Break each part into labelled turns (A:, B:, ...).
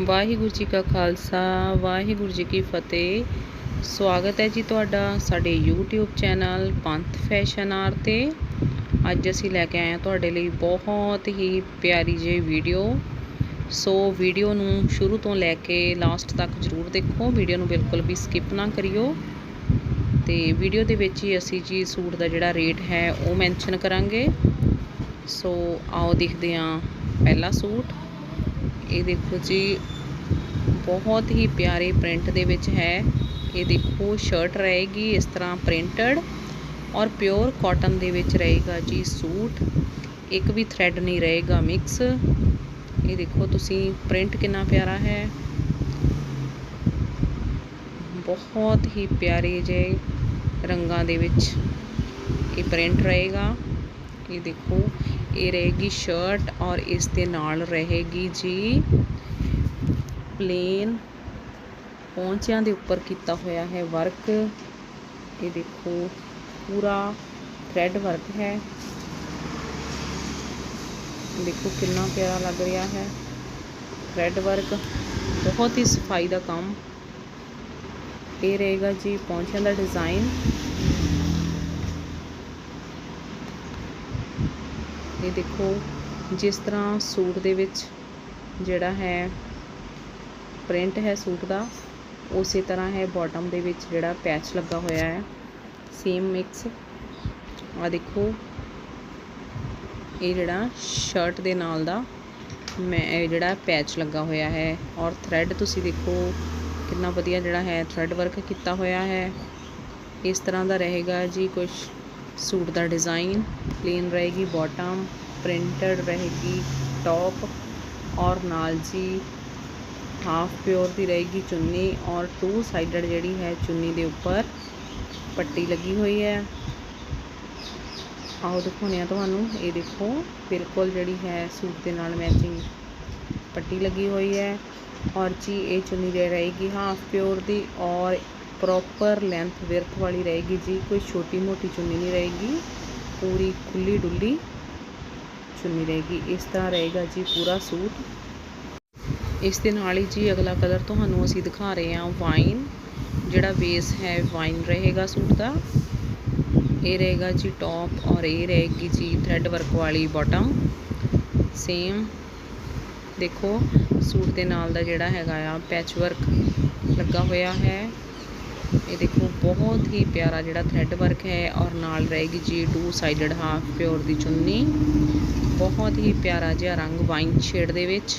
A: ਵਾਹਿਗੁਰੂ ਜੀ ਕਾ ਖਾਲਸਾ, ਵਾਹਿਗੁਰੂ ਜੀ ਕੀ ਫਤਿਹ। ਸਵਾਗਤ ਹੈ ਜੀ ਤੁਹਾਡਾ ਸਾਡੇ YouTube ਚੈਨਲ ਪੰਥ ਫੈਸ਼ਨ ਆਰ ਤੇ। ਅੱਜ ਅਸੀਂ ਲੈ ਕੇ ਆਏ ਹਾਂ ਤੁਹਾਡੇ ਲਈ ਬਹੁਤ ਹੀ ਪਿਆਰੀ ਜਿਹੀ ਵੀਡੀਓ। ਸੋ ਵੀਡੀਓ ਨੂੰ ਸ਼ੁਰੂ ਤੋਂ ਲੈ ਕੇ ਲਾਸਟ ਤੱਕ ਜਰੂਰ ਦੇਖੋ, ਵੀਡੀਓ ਨੂੰ ਬਿਲਕੁਲ ਵੀ ਸਕਿਪ ਨਾ ਕਰਿਓ। ਤੇ ਵੀਡੀਓ ਦੇ ਵਿੱਚ ਹੀ ਅਸੀਂ ਜੀ ਸੂਟ ਦਾ ਜਿਹੜਾ ਰੇਟ ਹੈ ਉਹ ਮੈਂਸ਼ਨ ਕਰਾਂਗੇ। ਸੋ ਆਓ ਦੇਖਦੇ ਹਾਂ ਪਹਿਲਾ ਸੂਟ। ਇਹ ਦੇਖੋ ਜੀ, ਬਹੁਤ ਹੀ ਪਿਆਰੇ ਪ੍ਰਿੰਟ ਦੇ ਵਿੱਚ ਹੈ। ਇਹ ਦੇਖੋ ਸ਼ਰਟ ਰਹੇਗੀ ਇਸ ਤਰ੍ਹਾਂ ਪ੍ਰਿੰਟਡ ਔਰ ਪਿਓਰ ਕਾਟਨ ਦੇ ਵਿੱਚ ਰਹੇਗਾ ਜੀ ਸੂਟ। ਇੱਕ ਵੀ ਥ੍ਰੈਡ ਨਹੀਂ ਰਹੇਗਾ ਮਿਕਸ ਇਹ ਦੇਖੋ, ਤੁਸੀਂ ਪ੍ਰਿੰਟ ਕਿੰਨਾ ਪਿਆਰਾ ਹੈ। ਬਹੁਤ ਹੀ ਪਿਆਰੇ ਜਿਹੇ ਰੰਗਾਂ ਦੇ ਵਿੱਚ ਇਹ ਪ੍ਰਿੰਟ ਰਹੇਗਾ। ਇਹ ਦੇਖੋ ਇਹ ਰਹੇਗੀ ਸ਼ਰਟ ਔਰ ਇਸ ਦੇ ਨਾਲ ਰਹੇਗੀ ਜੀ ਪਲੇਨ। ਪੌਂਚਿਆਂ ਦੇ ਉੱਪਰ ਕੀਤਾ ਹੋਇਆ ਹੈ ਵਰਕ। ਇਹ ਦੇਖੋ, ਪੂਰਾ ਥ੍ਰੈਡ ਵਰਕ ਹੈ। ਦੇਖੋ ਕਿੰਨਾ ਪਿਆਰਾ ਲੱਗ ਰਿਹਾ ਹੈ। ਥ੍ਰੈਡ ਵਰਕ ਬਹੁਤ ਹੀ ਸਫ਼ਾਈ ਦਾ ਕੰਮ। ਇਹ ਰਹੇਗਾ ਜੀ ਪੌਂਚਿਆਂ ਦਾ ਡਿਜ਼ਾਈਨ ਇਹ ਦੇਖੋ, ਜਿਸ ਤਰ੍ਹਾਂ ਸੂਟ ਦੇ ਵਿੱਚ ਜਿਹੜਾ ਹੈ ਪ੍ਰਿੰਟ ਹੈ ਸੂਟ ਦਾ, ਉਸੇ ਤਰ੍ਹਾਂ ਹੈ ਬਾਟਮ ਦੇ ਵਿੱਚ ਜਿਹੜਾ ਪੈਚ ਲੱਗਾ ਹੋਇਆ ਹੈ। ਸੇਮ ਮਿਕਸ ਆ ਦੇਖੋ, ਇਹ ਜਿਹੜਾ ਸ਼ਰਟ ਦੇ ਨਾਲ ਦਾ ਮੈਂ ਇਹ ਜਿਹੜਾ ਪੈਚ ਲੱਗਾ ਹੋਇਆ ਹੈ ਔਰ ਥ੍ਰੈਡ ਤੁਸੀਂ ਦੇਖੋ ਕਿੰਨਾ ਵਧੀਆ ਜਿਹੜਾ ਹੈ ਥ੍ਰੈਡ ਵਰਕ ਕੀਤਾ ਹੋਇਆ ਹੈ। ਇਸ ਤਰ੍ਹਾਂ ਦਾ ਰਹੇਗਾ ਜੀ ਕੁਝ ਸੂਟ ਦਾ ਡਿਜ਼ਾਈਨ ਪਲੇਨ ਰਹੇਗੀ ਬਾਟਮ ਪ੍ਰਿੰਟਡ ਰਹੇਗੀ ਟੌਪ ਔਰ ਨਾਲ ਜੀ ਹਾਫ ਪਿਓਰ ਦੀ ਰਹੇਗੀ ਚੁੰਨੀ ਔਰ ਟੂ ਸਾਈਡਡ ਜਿਹੜੀ ਹੈ ਚੁੰਨੀ ਦੇ ਉੱਪਰ ਪੱਟੀ ਲੱਗੀ ਹੋਈ ਹੈ। ਆਓ ਦਿਖਾਉਂਦੇ ਆ ਤੁਹਾਨੂੰ, ਇਹ ਦੇਖੋ ਬਿਲਕੁਲ ਜਿਹੜੀ ਹੈ ਸੂਟ ਦੇ ਨਾਲ ਮੈਚਿੰਗ ਪੱਟੀ ਲੱਗੀ ਹੋਈ ਹੈ। ਔਰ ਜੀ ਇਹ ਚੁੰਨੀ ਦੇ ਰਹੇਗੀ ਹਾਫ ਪਿਓਰ ਦੀ ਔਰ ਪ੍ਰੋਪਰ ਲੈਂਥ ਵਿਰਥ ਵਾਲੀ ਰਹੇਗੀ ਜੀ। ਕੋਈ ਛੋਟੀ ਮੋਟੀ ਚੁੰਨੀ ਨਹੀਂ ਰਹੇਗੀ। ਪੂਰੀ ਖੁੱਲੀ ਡੁੱਲੀ ਚੁੰਨੀ ਰਹੇਗੀ। ਇਸ ਤਰ੍ਹਾਂ ਰਹੇਗਾ ਜੀ ਪੂਰਾ ਸੂਟ। ਇਸ ਦੇ ਨਾਲ ਹੀ ਜੀ ਅਗਲਾ ਕਲਰ ਤੁਹਾਨੂੰ ਅਸੀਂ ਦਿਖਾ ਰਹੇ ਹਾਂ ਵਾਈਨ। ਜਿਹੜਾ ਬੇਸ ਹੈ ਵਾਈਨ ਰਹੇਗਾ ਸੂਟ ਦਾ। ਇਹ ਰਹੇਗਾ ਜੀ ਟੌਪ ਔਰ ਇਹ ਰਹੇਗੀ ਜੀ ਥ੍ਰੈਡ ਵਰਕ ਵਾਲੀ ਬਾਟਮ ਸੇਮ ਦੇਖੋ, ਸੂਟ ਦੇ ਨਾਲ ਦਾ ਜਿਹੜਾ ਹੈਗਾ ਆ ਪੈਚ ਵਰਕ ਲੱਗਾ ਹੋਇਆ ਹੈ। ਇਹ ਦੇਖੋ, ਬਹੁਤ ਹੀ ਪਿਆਰਾ ਜਿਹੜਾ ਥ੍ਰੈਡ ਵਰਕ ਹੈ ਔਰ ਨਾਲ ਰਹੇਗੀ ਜੀ ਟੂ ਸਾਈਡਡ ਹਾਫ ਪਿਓਰ ਦੀ ਚੁੰਨੀ। ਬਹੁਤ ਹੀ ਪਿਆਰਾ ਜਿਹਾ ਰੰਗ ਵਾਈਨ ਸ਼ੇਡ ਦੇ ਵਿੱਚ।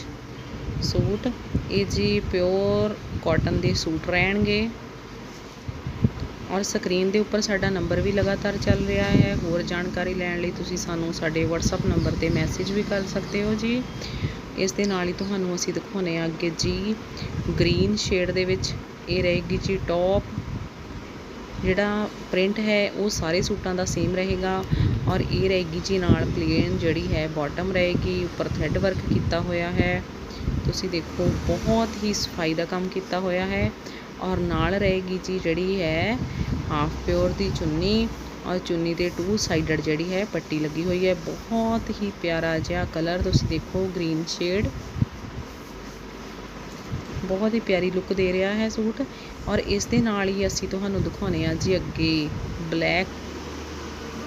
A: ਸੂਟ, ਇਹ ਜੀ ਪਿਓਰ ਕਾਟਨ ਦੇ ਸੂਟ ਰਹਿਣਗੇ। ਔਰ ਸਕਰੀਨ ਦੇ ਉੱਪਰ ਸਾਡਾ ਨੰਬਰ ਵੀ ਲਗਾਤਾਰ ਚੱਲ ਰਿਹਾ ਹੈ। ਹੋਰ ਜਾਣਕਾਰੀ ਲੈਣ ਲਈ ਤੁਸੀਂ ਸਾਨੂੰ ਸਾਡੇ WhatsApp ਨੰਬਰ ਤੇ ਮੈਸੇਜ ਵੀ ਕਰ ਸਕਦੇ ਹੋ ਜੀ। ਇਸ ਦੇ ਨਾਲ ਹੀ ਤੁਹਾਨੂੰ ਅਸੀਂ ਦਿਖਾਉਨੇ ਆ ਅੱਗੇ ਜੀ ਗ੍ਰੀਨ ਸ਼ੇਡ ਦੇ ਵਿੱਚ। ਇਹ ਰਹੇਗੀ ਜੀ ਟੌਪ ਜਿਹੜਾ ਪ੍ਰਿੰਟ ਹੈ, ਉਹ ਸਾਰੇ ਸੂਟਾਂ ਦਾ ਸੇਮ ਰਹੇਗਾ। ਔਰ ਇਹ ਰਹੇਗੀ ਜੀ ਨਾਲ ਪਲੇਨ ਜਿਹੜੀ ਹੈ ਬਾਟਮ ਰਹੇਗੀ। ਉੱਪਰ ਥ੍ਰੈਡ ਵਰਕ ਕੀਤਾ ਹੋਇਆ ਹੈ। ਤੁਸੀਂ ਦੇਖੋ, ਬਹੁਤ ਹੀ ਸਫ਼ਾਈ ਦਾ ਕੰਮ ਕੀਤਾ ਹੋਇਆ ਹੈ। ਔਰ ਨਾਲ ਰਹੇਗੀ ਜੀ ਜਿਹੜੀ ਹੈ ਹਾਫ ਪਿਓਰ ਦੀ ਚੁੰਨੀ। ਔਰ ਚੁੰਨੀ ਦੇ ਟੂ ਸਾਈਡਡ ਜਿਹੜੀ ਹੈ, ਪੱਟੀ ਲੱਗੀ ਹੋਈ ਹੈ। ਬਹੁਤ ਹੀ ਪਿਆਰਾ ਜਿਹਾ ਕਲਰ ਤੁਸੀਂ ਦੇਖੋ ਗ੍ਰੀਨ ਸ਼ੇਡ ਬਹੁਤ ਹੀ ਪਿਆਰੀ ਲੁੱਕ ਦੇ ਰਿਹਾ ਹੈ ਸੂਟ ਔਰ ਇਸ ਦੇ ਨਾਲ ਹੀ ਅਸੀਂ ਤੁਹਾਨੂੰ ਦਿਖਾਉਨੇ ਆ ਜੀ ਅੱਗੇ ਬਲੈਕ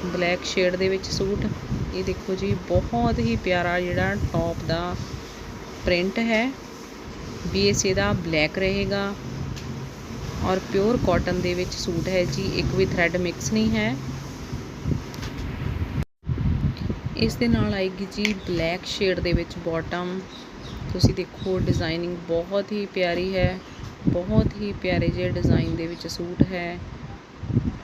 A: ਬਲੈਕ ਸ਼ੇਡ ਦੇ ਵਿੱਚ ਸੂਟ। ਇਹ ਦੇਖੋ ਜੀ, ਬਹੁਤ ਹੀ ਪਿਆਰਾ ਜਿਹੜਾ ਟੌਪ ਦਾ ਪ੍ਰਿੰਟ ਹੈ। ਬੇਸ ਦਾ ਬਲੈਕ ਰਹੇਗਾ ਔਰ ਪਿਓਰ ਕਾਟਨ ਦੇ ਵਿੱਚ ਸੂਟ ਹੈ ਜੀ, ਇੱਕ ਵੀ ਥ੍ਰੈਡ ਮਿਕਸ ਨਹੀਂ ਹੈ। ਇਸ ਦੇ ਨਾਲ ਆਏਗੀ ਜੀ ਬਲੈਕ ਸ਼ੇਡ ਦੇ ਵਿੱਚ ਬਾਟਮ ਤੁਸੀਂ ਦੇਖੋ ਡਿਜ਼ਾਈਨਿੰਗ ਬਹੁਤ ਹੀ ਪਿਆਰੀ ਹੈ। ਬਹੁਤ ਹੀ ਪਿਆਰੇ ਜਿਹੇ ਡਿਜ਼ਾਈਨ ਦੇ ਵਿੱਚ ਸੂਟ ਹੈ।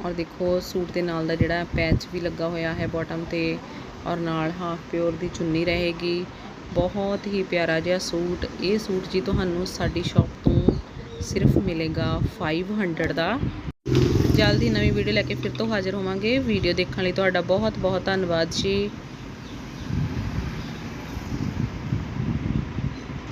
A: ਔਰ ਦੇਖੋ, ਸੂਟ ਦੇ ਨਾਲ ਦਾ ਜਿਹੜਾ ਪੈਚ ਵੀ ਲੱਗਾ ਹੋਇਆ ਹੈ ਬਾਟਮ ਤੇ। ਔਰ ਨਾਲ ਹਾਫ ਪਿਓਰ ਦੀ ਚੁੰਨੀ ਰਹੇਗੀ। ਬਹੁਤ ਹੀ ਪਿਆਰਾ ਜਿਹਾ ਸੂਟ। ਇਹ ਸੂਟ ਜੀ ਤੁਹਾਨੂੰ ਸਾਡੀ ਸ਼ਾਪ ਤੋਂ ਸਿਰਫ ਮਿਲੇਗਾ 500 ਦਾ। ਜਲਦੀ ਨਵੀਂ ਵੀਡੀਓ ਲੈ ਕੇ ਫਿਰ ਤੋਂ ਹਾਜ਼ਰ ਹੋਵਾਂਗੇ। ਵੀਡੀਓ ਦੇਖਣ ਲਈ ਤੁਹਾਡਾ ਬਹੁਤ ਬਹੁਤ ਧੰਨਵਾਦ ਜੀ।